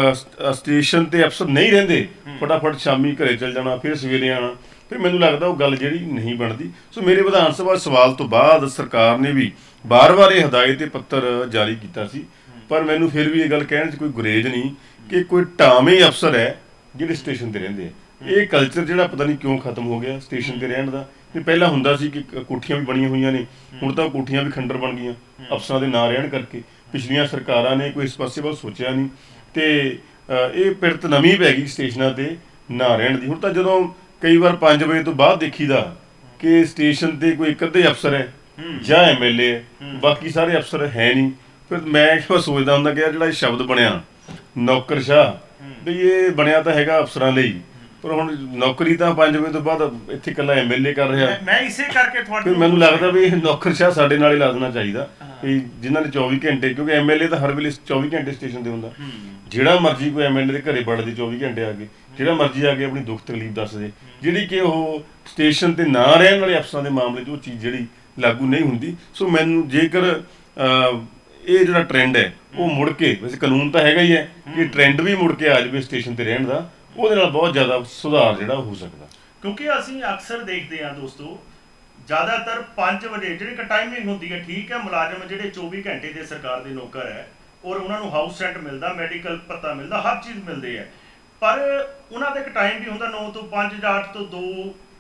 ਸਟੇਸ਼ਨ ਤੇ ਅਫਸਰ ਨਹੀਂ ਰਹਿੰਦੇ ਫਟਾਫਟ ਸ਼ਾਮੀ ਘਰੇ ਚਲ ਜਾਣਾ ਫਿਰ ਸਵੇਰੇ ਆਣਾ। ਫਿਰ ਮੈਨੂੰ ਲੱਗਦਾ ਉਹ ਗੱਲ ਜਿਹੜੀ ਨਹੀਂ ਬਣਦੀ। ਸੋ ਮੇਰੇ ਵਿਧਾਨ ਸਭਾ ਸਵਾਲ ਤੋਂ ਬਾਅਦ ਸਰਕਾਰ ਨੇ ਵੀ ਬਾਰ-ਬਾਰ ਇਹ ਹਦਾਇਤ ਤੇ ਪੱਤਰ ਜਾਰੀ ਕੀਤਾ ਸੀ। ਪਰ ਮੈਨੂੰ ਫਿਰ ਵੀ ਇਹ ਗੱਲ ਕਹਿਣ 'ਚ ਕੋਈ ਗੁਰੇਜ ਨਹੀਂ ਕਿ ਕੋਈ ਟਾਵੇਂ ਅਫਸਰ ਹੈ ਜਿਹੜੇ ਸਟੇਸ਼ਨ ਤੇ ਰਹਿੰਦੇ ਆ। ਇਹ ਕਲਚਰ ਜਿਹੜਾ ਪਤਾ ਨਹੀਂ ਕਿਉਂ ਖਤਮ ਹੋ ਗਿਆ ਸਟੇਸ਼ਨ ਤੇ ਰਹਿਣ ਦਾ। ਇਹ ਪਹਿਲਾਂ ਹੁੰਦਾ ਸੀ ਕਿ ਕ- ਕੋਠੀਆਂ ਵੀ ਬਣੀਆਂ ਹੋਈਆਂ ਨੇ। ਹੁਣ ਤਾਂ ਉਹ ਕੋਠੀਆਂ ਵੀ ਖੰਡਰ ਬਣ ਗਈਆਂ ਅਫਸਰਾਂ ਦੇ ਨਾਂ ਰਹਿਣ ਕਰਕੇ। ਪਿਛਲੀਆਂ ਸਰਕਾਰਾਂ ਨੇ ਕੋਈ ਇਸ ਪਾਸੇ ਵੱਲ ਸੋਚਿਆ ਨਹੀਂ। ਤੇ ਇਹ ਪਿਰਤ ਨਵੀਂ ਪੈ ਗਈ ਸਟੇਸ਼ਨਾਂ ਤੇ ਨਾ ਰਹਿਣ ਦੀ। ਹੁਣ ਤਾਂ ਜਦੋਂ ਕਈ ਵਾਰ 5 ਵਜੇ ਤੋਂ ਬਾਅਦ ਦੇਖੀਦਾ ਕਿ ਸਟੇਸ਼ਨ ਤੇ ਕੋਈ ਇੱਕ ਅੱਧੇ ਅਫਸਰ ਹੈ ਜਾਂ ਐਮਐਲਏ ਬਾਕੀ ਸਾਰੇ ਅਫਸਰ ਹੈ ਨਹੀਂ। ਫਿਰ ਮੈਂ ਕਿਹਾ ਸੋਚਦਾ ਹੁੰਦਾ ਕਿ ਯਾਰ ਜਿਹੜਾ ਇਹ ਸ਼ਬਦ ਬਣਿਆ ਨੌਕਰਸ਼ਾਹ ਵੀ ਇਹ ਬਣਿਆ ਤਾਂ ਹੈਗਾ ਅਫਸਰਾਂ ਲਈ ਪਰ ਹੁਣ ਨੌਕਰੀ ਤਾਂ 5 ਵਜੇ ਤੋਂ ਬਾਅਦ ਇੱਥੇ ਇਕੱਲਾ ਐਮਐਲਏ ਕਰ ਰਿਹਾ। ਮੈਂ- ਇਸੇ ਕਰਕੇ ਫਿਰ ਤੁਹਾਨੂੰ ਮੈਨੂੰ ਲੱਗਦਾ ਵੀ ਇਹ ਸਾਡੇ ਨਾਲ ਹੀ ਲਾ ਦੇਣਾ ਚਾਹੀਦਾ ਵੀ ਜਿਨ੍ਹਾਂ ਨੇ 24 ਘੰਟੇ ਕਿਉਂਕਿ ਐਮਐਲਏ ਤਾਂ ਹਰ ਵੇਲੇ 24 ਘੰਟੇ ਸਟੇਸ਼ਨ ਤੇ ਹੁੰਦਾ। ਜਿਹੜਾ ਮਰਜ਼ੀ ਕੋਈ ਐਮਐਲਏ ਦੇ ਘਰੇ ਵੜਦੇ 24 ਘੰਟੇ ਆ ਕੇ। ਜਿਹੜਾ ਮਰਜ਼ੀ ਆ ਕੇ ਆਪਣੀ ਦੁੱਖ ਤਕਲੀਫ ਦੱਸ ਦੇ। ਜਿਹੜੀ ਕਿ ਉਹ ਸਟੇਸ਼ਨ ਤੇ ਨਾ ਰਹਿਣ ਵਾਲੇ ਅਫਸਰਾਂ ਦੇ ਮਾਮਲੇ 'ਚ ਉਹ ਚੀਜ਼ ਜਿਹੜੀ ਲਾਗੂ ਨਹੀਂ ਹੁੰਦੀ। ਸੋ ਮੈਨੂੰ ਜੇਕਰ ਇਹ ਜਿਹੜਾ ਟ੍ਰੈਂਡ ਹੈ ਉਹ ਮੁੜ ਕੇ ਵੈਸੇ ਕਾਨੂੰਨ ਤਾਂ ਹੈਗਾ ਹੀ ਹੈ ਕਿ ਟ੍ਰੈਂਡ ਵੀ ਮੁੜ ਕੇ ਆ ਜਾਵੇ ਸਟੇਸ਼ਨ ਤੇ ਰਹਿਣ ਦਾ ਉਹਦੇ ਨਾਲ ਬਹੁਤ ਜ਼ਿਆਦਾ ਸੁਧਾਰ ਜਿਹੜਾ ਹੋ ਸਕਦਾ। ਕਿਉਂਕਿ ਅਸੀਂ ਅਕਸਰ ਦੇਖਦੇ ਹਾਂ ਦੋਸਤੋ ਜ਼ਿਆਦਾਤਰ 5 ਵਜੇ ਜਿਹੜੀ ਕਿ ਟਾਈਮਿੰਗ ਹੁੰਦੀ ਹੈ ਠੀਕ ਹੈ ਮੁਲਾਜ਼ਮ ਜਿਹੜੇ 24 ਘੰਟੇ ਦੇ ਸਰਕਾਰ ਦੇ ਨੌਕਰ ਹੈ ਔਰ ਉਹਨਾਂ ਨੂੰ ਹਾਊਸ ਰੈਂਟ ਮਿਲਦਾ ਮੈਡੀਕਲ ਪਤਾ ਮਿਲਦਾ ਹਰ ਚੀਜ਼ ਮਿਲਦੀ ਹੈ। ਪਰ ਉਹਨਾਂ ਦਾ ਇੱਕ ਟਾਈਮ ਵੀ ਹੁੰਦਾ 9 ਤੋਂ 5 ਜਾਂ 8 ਤੋਂ 2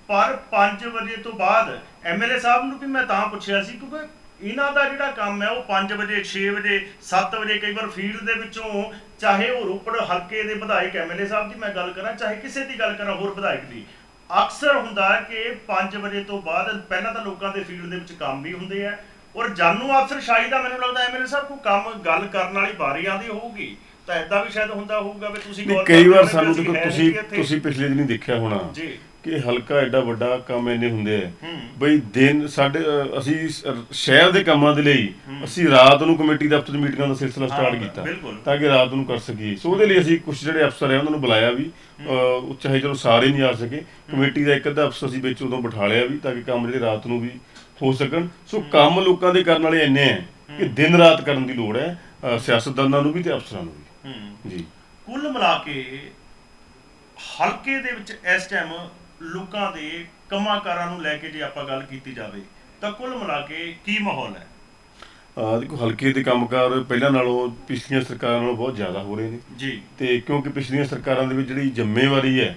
ਪਰ 5 ਵਜੇ ਤੋਂ ਬਾਅਦ ਐਮਐਲਏ ਸਾਹਿਬ ਨੂੰ ਵੀ ਮੈਂ ਤਾਂ ਪੁੱਛਿਆ ਸੀ ਕਿਉਂਕਿ ਇਹਨਾਂ ਦਾ ਜਿਹੜਾ ਕੰਮ ਹੈ ਉਹ 5 ਵਜੇ 6 ਵਜੇ 7 ਵਜੇ ਕਈ ਵਾਰ ਫੀਲਡ ਦੇ ਵਿੱਚੋਂ ਚਾਹੇ ਉਹ ਰੋਪੜ ਹਲਕੇ ਦੇ ਵਿਧਾਇਕ ਐਮਐਲਏ ਸਾਹਿਬ ਦੀ ਮੈਂ ਗੱਲ ਕਰਾਂ, ਚਾਹੇ ਕਿਸੇ ਦੀ ਗੱਲ ਕਰਾਂ ਹੋਰ ਵਿਧਾਇਕ ਦੀ, ਅਕਸਰ ਹੁੰਦਾ ਕਿ 5 ਵਜੇ ਤੋਂ ਬਾਅਦ ਪਹਿਲਾਂ ਤਾਂ ਲੋਕਾਂ ਦੇ ਫੀਲਡ ਦੇ ਵਿੱਚ ਕੰਮ ਵੀ ਹੁੰਦੇ ਆ ਔਰ ਜਾਨੂ ਅਫਸਰ ਸ਼ਾਹੀ ਦਾ ਮੈਨੂੰ ਲੱਗਦਾ ਐਮਐਲਏ ਸਾਹਿਬ ਕੋਈ ਕੰਮ, ਗੱਲ ਕਰਨ ਵਾਲੀ ਵਾਰੀ ਆਉਂਦੀ ਹੋਊਗੀ। ਤਾਂ ਐਦਾਂ ਵੀ ਸ਼ਾਇਦ ਹੁੰਦਾ ਹੋਊਗਾ ਵੀ ਤੁਸੀਂ ਗੌਰ ਕਈ ਵਾਰ ਹੋ ਸਾਨੂੰ ਦੇਖੋ ਹੈ ਤੁਸੀਂ। ਤੁਸੀਂ ਪਿਛਲੇ ਦਿਨੀ ਦੇਖਿਆ ਹੋਣਾ ਜੀ। ਕਿ ਹਲਕਾ ਐਡਾ ਵੱਡਾ ਕੰਮ ਇੰਨੇ ਹੁੰਦੇ ਆ। ਹੂੰ। ਬਈ ਦਿਨ ਸਾਡੇ ਅਸੀਂ ਸ਼ਹਿਰ ਦੇ ਕੰਮਾਂ ਦੇ ਲਈ ਅਸੀਂ ਰਾਤ ਨੂੰ ਕਮੇਟੀ ਦਫ਼ਤਰ ਮੀਟਿੰਗਾਂ ਦਾ ਸਿਲਸਿਲਾ ਹਾਂ, ਸਟਾਰਟ ਕੀਤਾ। ਤਾਂ ਕਿ ਰਾਤ ਨੂੰ ਕਰ ਸਕੀਏ। ਸੋ ਉਹਦੇ ਲਈ ਅਸੀਂ ਕੁਝ ਜਿਹੜੇ ਅਫਸਰ ਹੈ ਉਹਨਾਂ ਨੂੰ ਬੁਲਾਇਆ ਵੀ ਉਹ ਚਾਹੇ ਚਲੋ ਸਾਰੇ ਨਹੀਂ ਆ ਸਕੇ ਕਮੇਟੀ ਦਾ ਇੱਕ ਅੱਧਾ ਅਫਸਰ ਅਸੀਂ ਵਿੱਚ ਉਦੋਂ ਬਿਠਾ ਲਿਆ ਵੀ ਤਾਂ ਕਿ ਕੰਮ ਜਿਹੜੇ ਰਾਤ ਨੂੰ ਵੀ ਹੋ ਸਕਣ। ਸੋ ਕੰਮ ਲੋਕਾਂ ਦੇ ਕਰਨ ਵਾਲੇ ਇੰਨੇ ਆ ਕਿ ਦਿਨ ਰਾਤ ਕਰਨ ਦੀ ਲੋੜ ਹੈ ਸਿਆਸਤਦਾਨਾਂ ਨੂੰ ਵੀ ਤੇ ਅਫਸਰਾਂ ਨੂੰ ਵੀ। ਹੂੰ ਜੀ। ਕੁੱਲ ਮਿਲਾ ਕੇ ਹਲਕੇ ਦੇ ਵਿੱਚ ਇਸ ਟਾਈਮ ਲੋਕਾਂ ਦੇ ਕੰਮਾਂ ਕਾਰਾਂ ਨੂੰ ਲੈ ਕੇ ਜੇ ਆਪਾਂ ਗੱਲ ਕੀਤੀ ਜਾਵੇ ਤਾਂ ਕੁੱਲ ਮਿਲਾ ਕੇ ਕੀ ਮਾਹੌਲ ਹੈ? ਆ ਦੇਖੋ ਹਲਕੇ ਦੇ ਕੰਮਕਾਰ ਪਹਿਲਾਂ ਨਾਲੋਂ ਪਿਛਲੀਆਂ ਸਰਕਾਰਾਂ ਨਾਲੋਂ ਬਹੁਤ ਜ਼ਿਆਦਾ ਹੋ ਰਹੇ ਨੇ। ਜੀ। ਤੇ ਕਿਉਂਕਿ ਪਿਛਲੀਆਂ ਸਰਕਾਰਾਂ ਦੇ ਵਿੱਚ ਜਿਹੜੀ ਜ਼ਿੰਮੇਵਾਰੀ ਹੈ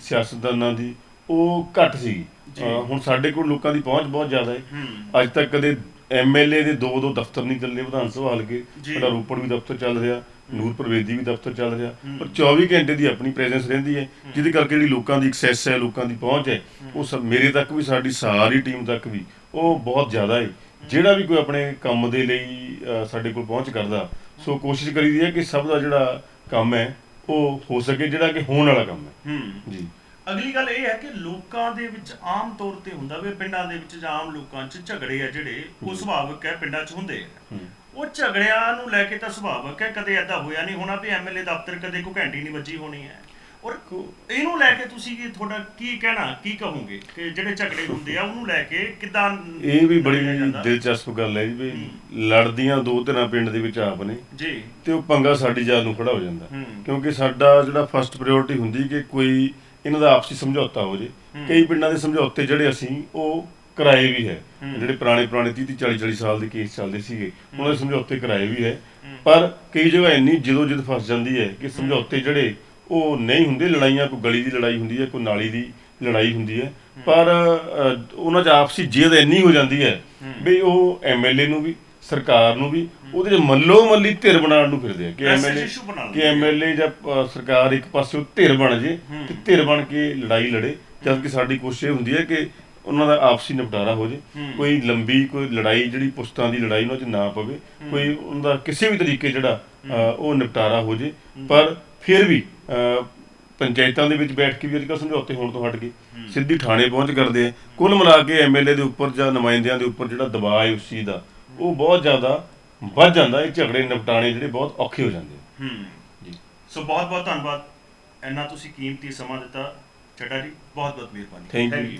ਸਿਆਸਤਦਾਨਾਂ ਦੀ ਉਹ ਘੱਟ ਸੀ। ਹੁਣ ਸਾਡੇ ਕੋਲ ਲੋਕਾਂ ਦੀ ਪਹੁੰਚ ਬਹੁਤ ਜ਼ਿਆਦਾ ਹੂੰ। ਅੱਜ ਤੱਕ ਕਦੇ ਐਮਐਲਏ ਦੇ ਦੋ ਦੋ ਦਫ਼ਤਰ ਨਹੀਂ ਚੱਲੇ ਵਿਧਾਨ ਸਭਾ ਹਲਕੇ। ਸਾਡਾ ਰੋਪੜ ਵੀ ਦਫ਼ਤਰ ਚੱਲ ਰਿਹਾ ਨੂਰਪੁਰ ਵੇਦੀ ਵੀ ਦਫ਼ਤਰ ਚੱਲ ਰਿਹਾ। ਪਰ 24 ਘੰਟੇ ਦੀ ਆਪਣੀ ਪ੍ਰੈਜ਼ੈਂਸ ਰਹਿੰਦੀ ਹੈ ਜਿਹਦੇ ਕਰਕੇ ਜਿਹੜੀ ਲੋਕਾਂ ਦੀ ਐਕਸੈਸ ਹੈ ਲੋਕਾਂ ਦੀ ਪਹੁੰਚ ਹੈ ਉਹ ਸਭ ਮੇਰੇ ਤੱਕ ਵੀ ਸਾਡੀ ਸਾਰੀ ਟੀਮ ਤੱਕ ਵੀ ਉਹ ਬਹੁਤ ਜ਼ਿਆਦਾ ਹੈ। ਜਿਹੜਾ ਵੀ ਕੋਈ ਆਪਣੇ ਕੰਮ ਦੇ ਲਈ ਸਾਡੇ ਕੋਲ ਪਹੁੰਚ ਕਰਦਾ ਸੋ ਕੋਸ਼ਿਸ਼ ਕਰੀਦੀ ਹੈ ਕਿ ਸਭ ਦਾ ਜਿਹੜਾ ਕੰਮ ਹੈ ਉਹ ਹੋ ਸਕੇ ਜਿਹੜਾ ਕਿ ਹੋਣ ਵਾਲਾ ਕੰਮ ਹੂੰ। ਜੀ। ਅਗਲੀ ਗੱਲ ਇਹ ਹੈ ਕਿ ਲੋਕਾਂ ਦੇ ਵਿੱਚ ਆਮ ਤੌਰ ਤੇ ਹੁੰਦਾ ਵੀ ਪਿੰਡਾਂ ਦੇ ਵਿੱਚ ਜਾਂ ਆਮ ਲੋਕਾਂ 'ਚ ਝਗੜੇ ਆ ਜਿਹੜੇ ਉਹ ਸੁਭਾਵਿਕ ਹੈ ਪਿੰਡਾਂ 'ਚ ਹੁੰਦੇ ਆ। ਉਹ ਝਗੜਿਆਂ ਨੂੰ ਲੈ ਕੇ ਤਾਂ ਸੁਭਾਵਿਕ ਹੈ ਕਦੇ ਐਦਾਂ ਹੋਇਆ ਨਹੀਂ ਹੋਣਾ ਵੀ ਐਮਐਲਏ ਦਫ਼ਤਰ ਕਦੇ ਕੋਈ ਘੰਟੀ ਨਹੀਂ ਵੱਜੀ ਹੋਣੀ ਹੈ। ਔਰ ਇਹਨੂੰ ਲੈ ਕੇ ਤੁਸੀਂ ਕੀ ਤੁਹਾਡਾ ਕੀ ਕਹਿਣਾ ਕੀ ਕਹੋਗੇ ਕਿ ਜਿਹੜੇ ਝਗੜੇ ਹੁੰਦੇ ਆ ਉਹਨੂੰ ਲੈ ਕੇ ਕਿਦਾਂ ਇਹ ਵੀ ਬੜੀ ਦਿਲਚਸਪ ਗੱਲ ਹੈ ਜੀ ਵੀ ਲੜਦੀਆਂ ਦੋ ਧਿਰਾਂ ਪਿੰਡ ਦੇ ਵਿੱਚ ਆਪ ਨੇ ਜੀ। ਤੇ ਉਹ ਪੰਗਾ ਸਾਡੀ ਜਾਨ ਨੂੰ ਖੜਾ ਹੋ ਜਾਂਦਾ। ਕਿਉਂਕਿ ਸਾਡਾ ਜਿਹੜਾ ਫਸਟ ਪ੍ਰਾਇੋਰਟੀ ਹੁੰਦੀ ਕਿ ਕੋਈ ਇਹਨਾਂ ਦਾ ਆਪਸੀ ਸਮਝੌਤਾ ਹੋ ਜੇ। ਕਈ ਪਿੰਡਾਂ ਦੇ ਸਮਝੌਤੇ ਜਿਹੜੇ ਅਸੀਂ ਉਹ ਕਰਾਏ ਵੀ ਹੈ। ਜਿਹੜੇ ਪੁਰਾਣੇ ਪੁਰਾਣੇ 30 30 40 40 ਸਾਲ ਦੇ ਕੇਸ ਚੱਲਦੇ ਸੀਗੇ ਉਹਨਾਂ ਦੇ ਸਮਝੌਤੇ ਕਰਾਏ ਵੀ ਹੈ। ਪਰ ਕਈ ਜਗ੍ਹਾ ਇੰਨੀ ਜਦੋਂ ਜਦ ਫਸ ਜਾਂਦੀ ਹੈ ਕਿ ਸਮਝੌਤੇ ਜਿਹੜੇ ਉਹ ਨਹੀਂ ਹੁੰਦੇ। ਲੜਾਈਆਂ ਕੋਈ ਗਲੀ ਦੀ ਲੜਾਈ ਹੁੰਦੀ ਹੈ ਕੋਈ ਨਾਲੀ ਦੀ ਲੜਾਈ ਹੁੰਦੀ ਹੈ। ਪਰ ਉਹਨਾਂ 'ਚ ਆਪਸੀ ਜੇਦ ਇੰਨੀ ਹੋ ਜਾਂਦੀ ਹੈ ਵੀ ਉਹ ਐਮਐਲਏ ਨੂੰ ਵੀ ਸਰਕਾਰ ਨੂੰ ਵੀ ਉਹਦੇ 'ਚ ਮੱਲੋ ਮੱਲੀ ਧਿਰ ਬਣਾਉਣ ਨੂੰ ਫਿਰਦੇ ਆ। ਕਿ ਐਮਐਲਏ ਕਿ। ਐਮਐਲਏ ਜਾਂ ਅ, ਸਰਕਾਰ ਇੱਕ ਪਾਸੇ ਧਿਰ ਬਣ ਜੇ ਤੇ ਧਿਰ ਬਣ ਕੇ ਲੜਾਈ ਲੜੇ ਜਦ ਕਿ ਸਾਡੀ ਕੋਸ਼ਿਸ਼ ਇਹ ਹੁੰਦੀ ਹੈ ਕਿ ਉਹਨਾਂ ਦਾ ਆਪਸੀ ਨਿਪਟਾਰਾ ਹੋ ਜੇ। ਕੋਈ ਲੰਬੀ ਕੋਈ ਲੜਾਈ ਜਿਹੜੀ ਪੁਸਤਾਂ ਦੀ ਲੜਾਈ ਉਹਨਾਂ 'ਚ ਨਾ ਪਵੇ ਕੋਈ ਉਹਦਾ ਕਿਸੇ ਵੀ ਤਰੀਕੇ ਜਿਹੜਾ ਅ, ਉਹ ਨਿਪਟਾਰਾ ਹੋ ਜੇ। ਪਰ ਫਿਰ ਵੀ ਅ, ਪੰਚਾਇਤਾਂ ਦੇ ਵਿੱਚ ਬੈਠ ਕੇ ਵੀ ਅੱਜਕੱਲ੍ਹ ਸਮਝੌਤੇ ਹੋਣ ਤੋਂ ਹਟ ਗਏ ਸਿੱਧੀ ਥਾਣੇ ਪਹੁੰਚ ਕਰਦੇ ਆ। ਕੁੱਲ ਮਿਲਾ ਕੇ ਐਮਐਲਏ ਦੇ ਉੱਪਰ ਜਾਂ ਨੁਮਾਇੰਦਿਆਂ ਦੇ ਉੱਪਰ ਜਿਹੜਾ ਦਬਾਅ ਹੈ ਉਸ ਚੀਜ਼ ਦਾ ਉਹ ਬਹੁਤ ਜ਼ਿਆਦਾ ਵੱਧ ਜਾਂਦਾ ਇਹ ਝਗੜੇ ਨਿਪਟਾਣੇ ਜਿਹੜੇ ਬਹੁਤ ਔਖੇ ਹੋ ਜਾਂਦੇ ਹੂੰ ਜੀ। ਸੋ ਬਹੁਤ ਬਹੁਤ ਧੰਨਵਾਦ। ਇੰਨਾ ਤੁਸੀਂ ਕੀਮਤੀ ਸਮਾਂ ਦਿੱਤਾ ਚੱਡਾ ਜੀ ਬਹੁਤ ਬਹੁਤ ਮਿਹਰਬਾਨੀ। Thank you